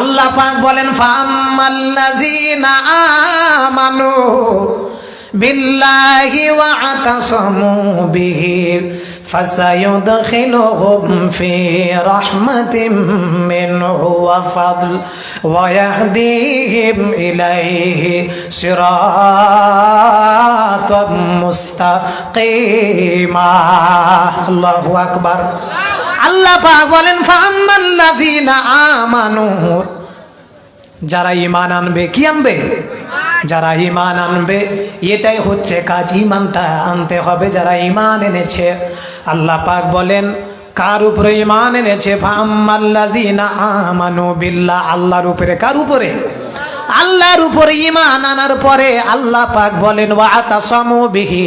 আল্লাহ পাক বলেন ফাম্মাল্লাযীনা আমানু বিল্লাহি ওয়া আতাসামু বিহি ফাসায়ুদখিলুহুম ফি রাহমাতিন মিনহু ওয়া ফাদল ওয়া ইয়াহদিহিম ইলাইহি সিরাতাম মুস্তাকিমা আল্লাহু আকবার। আল্লাহ পাক বলেন যারা ইমান আনবে, কি আনবে? যারা ইমান আনবে, এটাই হচ্ছে কাজ। ইমানটা আনতে হবে, যারা ইমান এনেছে। আল্লাহ পাক বলেন, কার উপরে ইমান এনেছে? বিল্লাহ। আল্লাহর উপরে, কার উপরে? আল্লাহর উপরে ঈমান আনার পরে আল্লাহ পাক বলেন বিহি।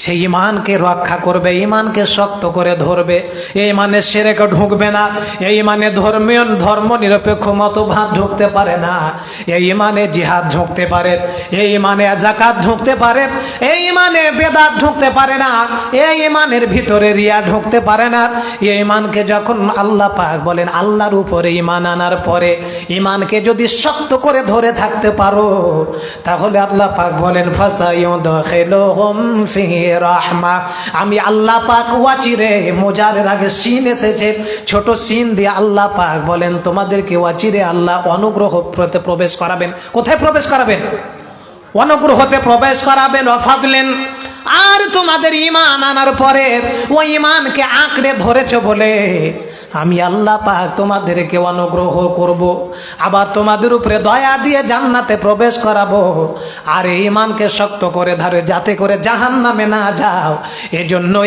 সেই ঈমানকে রক্ষা করবে, ঈমানকে শক্ত করে ধরবে। এই মানে সেরেকে ঢুকবে না, এই মানে ধর্মীয় ধর্ম নিরপেক্ষ মতভাব ঢুকতে পারে না। এই মানে জিহাদ ঢুকতে পারে, এই মানে জাকাত ঢুকতে পারে, এই মানে বেদাত ঢুকতে পারে না, এই ইমানের ভিতরে রিয়া ঢুকতে পারে না। এই ইমানকে যখন আল্লাহ পাক বলেন, আল্লাহর উপরে ইমান আনার পরে ইমানকে যদি শক্ত করে ধরে থাকতে পারো তাহলে আল্লাহ পাক বলেন রাহমা। আমি আল্লাহ পাক ওয়াচিরে মোজারের আগে সিন এসেছে। ছোট সিন দিয়ে আল্লাহ পাক বলেন, তোমাদেরকে ওয়াচিরে আল্লাহ অনুগ্রহ প্রবেশ করাবেন। কোথায় প্রবেশ করাবেন? অনুগ্রহতে প্রবেশ করাবেন, অফাদলেন। আর তোমাদের ইমান আনার পরে ওই ইমানকে আঁকড়ে ধরেছ বলে আমি আল্লাহ পাক তোমাদেরকে অনুগ্রহ করব, আবার তোমাদের উপরে দয়া দিয়ে জান্নাতে প্রবেশ করাবো। আর এই ইমানকে শক্ত করে ধরে, যাতে করে জাহান নামে না যাও। এজন্য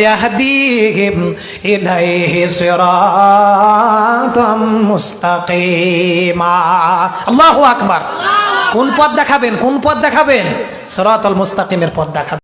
আল্লাহু আকবার। কোন পথ দেখাবেন? কোন পথ দেখাবেন? সিরাতাল মুস্তাকিমের পথ দেখাবেন।